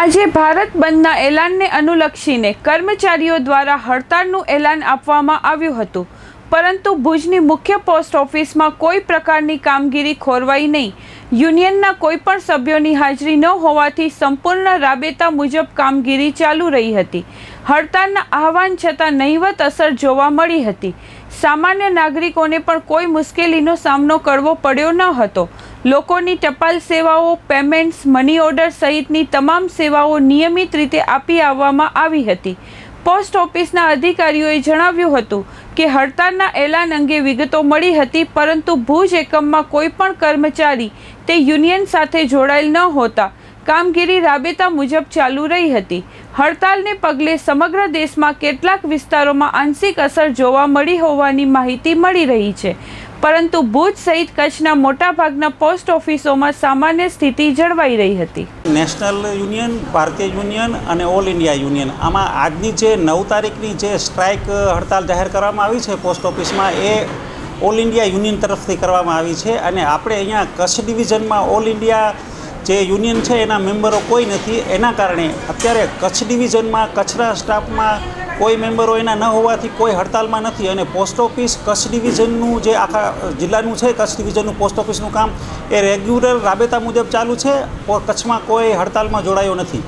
આજે ભારત બંધના એલાનને અનુલક્ષીને કર્મચારીઓ દ્વારા હડતાળનું એલાન આપવામાં આવ્યું હતું. પરંતુ ભુજની મુખ્ય પોસ્ટ ઓફિસમાં કોઈ પ્રકારની કામગીરી ખોરવાઈ નહીં. યુનિયનના કોઈ પણ સભ્યોની હાજરી ન હોવાથી સંપૂર્ણ રાબેતા મુજબ કામગીરી ચાલુ રહી હતી. હડતાળના આહવાન છતાં નહિવત અસર જોવા મળી હતી. સામાન્ય નાગરિકોને પણ કોઈ મુશ્કેલીનો સામનો કરવો પડ્યો ન હતો. લોકોની ટપાલ સેવાઓ, પેમેન્ટ્સ, મની ઓર્ડર સહિતની તમામ સેવાઓ નિયમિત રીતે આપી આવવામાં આવી હતી. પોસ્ટ ઓફિસના અધિકારીઓએ જણાવ્યું હતું કે હડતાળના એલાન અંગે વિગતો મળી હતી, પરંતુ ભુજ એકમમાં કોઈ પણ કર્મચારી તે યુનિયન સાથે જોડાયેલ ન હોતા. કામગીરી રાબેતા મુજબ ચાલુ રહી હતી. હડતાલને પગલે સમગ્ર દેશમાં કેટલાક વિસ્તારોમાં આંશિક અસર જોવા મળી હોવાની માહિતી મળી રહી છે. પરંતુ ભુજ સહિત કચ્છના મોટાભાગના પોસ્ટ ઓફિસોમાં સામાન્ય સ્થિતિ જળવાઈ રહી હતી. નેશનલ યુનિયન, ભારતીય યુનિયન અને ઓલ ઇન્ડિયા યુનિયન. આમાં આજની જે નવ તારીખની જે સ્ટ્રાઇક હડતાલ જાહેર કરવામાં આવી છે પોસ્ટ ઓફિસમાં, એ ઓલ ઇન્ડિયા યુનિયન તરફથી કરવામાં આવી છે. અને આપણે અહીંયા કચ્છ ડિવિઝનમાં ઓલ ઇન્ડિયા જે યુનિયન છે એના મેમ્બરો કોઈ નથી. એના કારણે અત્યારે કચ્છ ડિવિઝનમાં, કચ્છના સ્ટાફમાં કોઈ મેમ્બરો એના ન હોવાથી કોઈ હડતાલમાં નથી અને પોસ્ટ ઓફિસ કચ્છ ડિવિઝનનું જે આખા જિલ્લાનું છે, કચ્છ ડિવિઝનનું પોસ્ટ ઓફિસનું કામ એ રેગ્યુલર રાબેતા મુજબ ચાલુ છે કચ્છમાં કોઈ હડતાલમાં જોડાયો નથી.